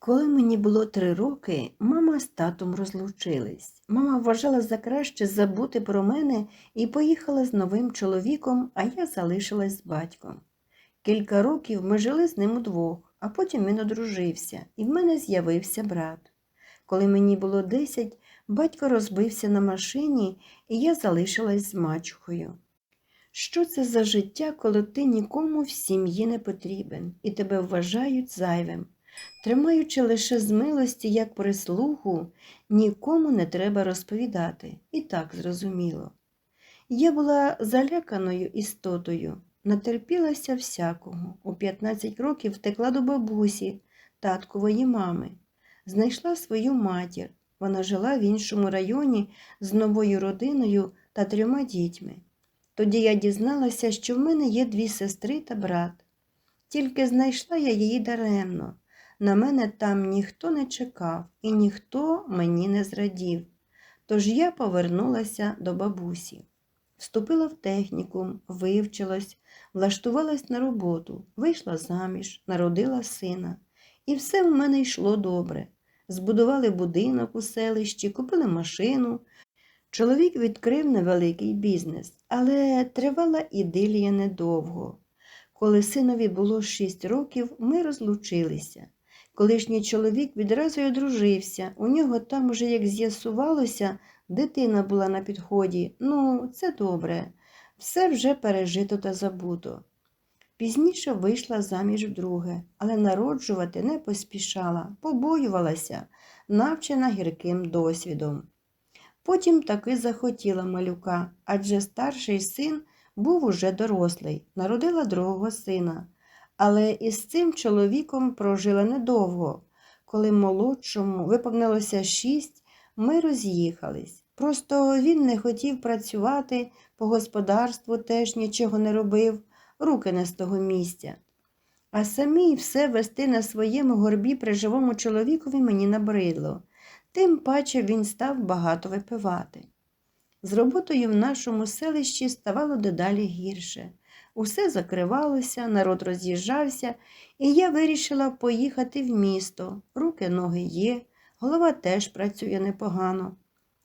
Коли мені було три роки, мама з татом розлучились. Мама вважала за краще забути про мене і поїхала з новим чоловіком, а я залишилась з батьком. Кілька років ми жили з ним удвох, а потім він одружився, і в мене з'явився брат. Коли мені було десять, батько розбився на машині, і я залишилась з мачухою. Що це за життя, коли ти нікому в сім'ї не потрібен і тебе вважають зайвим? Тримаючи лише з милості як прислугу, нікому не треба розповідати, і так зрозуміло. Я була заляканою істотою, натерпілася всякого. У 15 років втекла до бабусі, таткової мами, знайшла свою матір. Вона жила в іншому районі з новою родиною та трьома дітьми. Тоді я дізналася, що в мене є дві сестри та брат. Тільки знайшла я її даремно. На мене там ніхто не чекав і ніхто мені не зрадів. Тож я повернулася до бабусі. Вступила в технікум, вивчилась, влаштувалась на роботу, вийшла заміж, народила сина. І все в мене йшло добре. Збудували будинок у селищі, купили машину. Чоловік відкрив невеликий бізнес, але тривала ідилія недовго. Коли синові було шість років, ми розлучилися. Колишній чоловік відразу й одружився. У нього там уже, як з'ясувалося, дитина була на підході. Ну, це добре. Все вже пережито та забуто. Пізніше вийшла заміж вдруге, але народжувати не поспішала, побоювалася, навчена гірким досвідом. Потім таки захотіла малюка, адже старший син був уже дорослий, народила другого сина. Але із цим чоловіком прожила недовго. Коли молодшому виповнилося шість, ми роз'їхались. Просто він не хотів працювати, по господарству теж нічого не робив, руки не з того місця. А самій все вести на своєму горбі при живому чоловікові мені набридло, тим паче він став багато випивати. З роботою в нашому селищі ставало дедалі гірше. Усе закривалося, народ роз'їжджався, і я вирішила поїхати в місто. Руки, ноги є, голова теж працює непогано.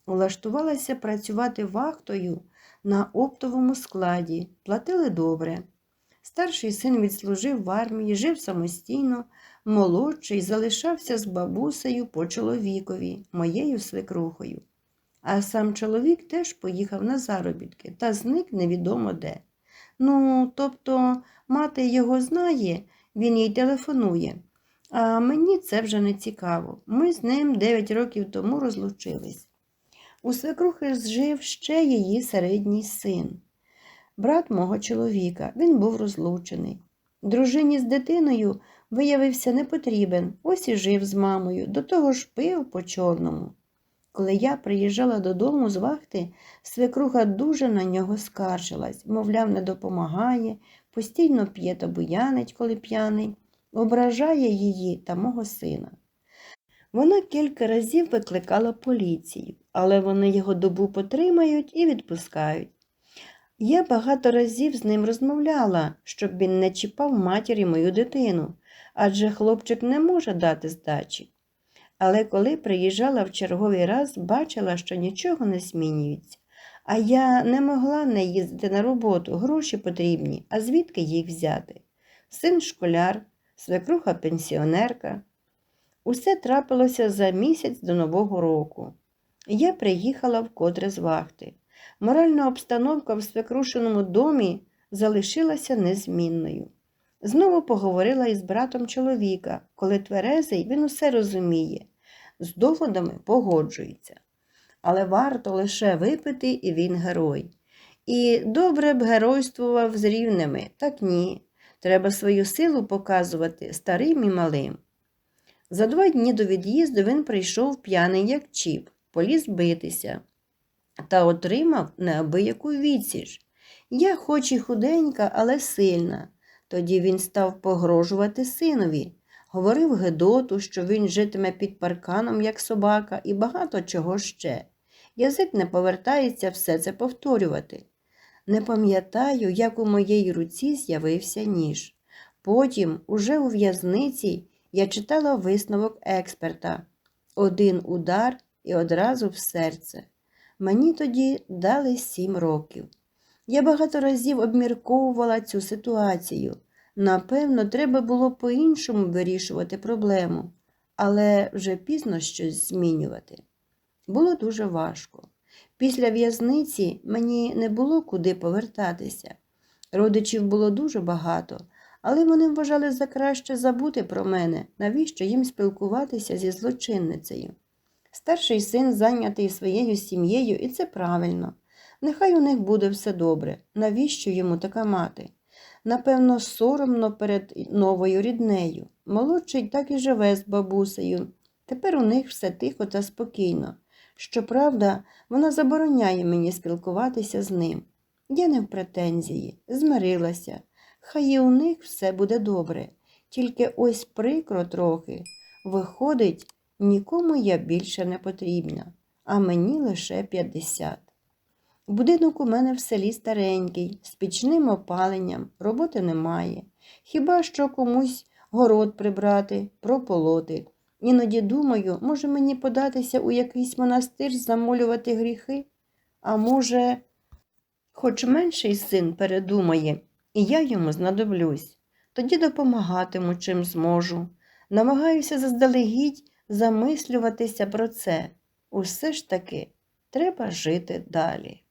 Улаштувалася працювати вахтою на оптовому складі, платили добре. Старший син відслужив в армії, жив самостійно, молодший залишався з бабусею по чоловікові, моєю свекрухою. А сам чоловік теж поїхав на заробітки та зник невідомо де. Ну, тобто, мати його знає, він їй телефонує. А мені це вже не цікаво. Ми з ним 9 років тому розлучились. У свекрухи жив ще її середній син, брат мого чоловіка. Він був розлучений. Дружині з дитиною виявився непотрібен, ось і жив з мамою, до того ж пив по чорному. Коли я приїжджала додому з вахти, свекруха дуже на нього скаржилась, мовляв, не допомагає, постійно п'є та буянить, коли п'яний, ображає її та мого сина. Вона кілька разів викликала поліцію, але вони його добу потримають і відпускають. Я багато разів з ним розмовляла, щоб він не чіпав матір мою дитину, адже хлопчик не може дати здачі. Але коли приїжджала в черговий раз, бачила, що нічого не змінюється. А я не могла не їздити на роботу, гроші потрібні, а звідки їх взяти? Син школяр, свекруха пенсіонерка. Усе трапилося за місяць до Нового року. Я приїхала вкотре з вахти. Моральна обстановка в свекрушеному домі залишилася незмінною. Знову поговорила із братом чоловіка, коли тверезий, він усе розуміє, з доводами погоджується. Але варто лише випити, і він герой. І добре б геройствував з рівними, так ні. Треба свою силу показувати старим і малим. За два дні до від'їзду він прийшов п'яний, як чіп, поліз битися та отримав неабияку відсіч. Я, хоч і худенька, але сильна. Тоді він став погрожувати синові, говорив Гедоту, що він житиме під парканом, як собака, і багато чого ще. Язик не повертається все це повторювати. Не пам'ятаю, як у моїй руці з'явився ніж. Потім, уже у в'язниці, я читала висновок експерта один удар і одразу в серце. Мені тоді дали сім років. Я багато разів обмірковувала цю ситуацію. Напевно, треба було по-іншому вирішувати проблему, але вже пізно щось змінювати. Було дуже важко. Після в'язниці мені не було куди повертатися. Родичів було дуже багато, але вони вважали за краще забути про мене, навіщо їм спілкуватися зі злочинницею. Старший син зайнятий своєю сім'єю, і це правильно. Нехай у них буде все добре. Навіщо йому така мати? Напевно, соромно перед новою ріднею. Молодший так і живе з бабусею. Тепер у них все тихо та спокійно. Щоправда, вона забороняє мені спілкуватися з ним. Я не в претензії, змирилася. Хай і у них все буде добре. Тільки ось прикро трохи. Виходить, нікому я більше не потрібна, а мені лише 50. Будинок у мене в селі старенький, з пічним опаленням, роботи немає. Хіба що комусь город прибрати, прополоти. Іноді думаю, може мені податися у якийсь монастир замолювати гріхи? А може, хоч менший син передумає, і я йому знадоблюсь, тоді допомагатиму, чим зможу. Намагаюся заздалегідь замислюватися про це. Усе ж таки треба жити далі.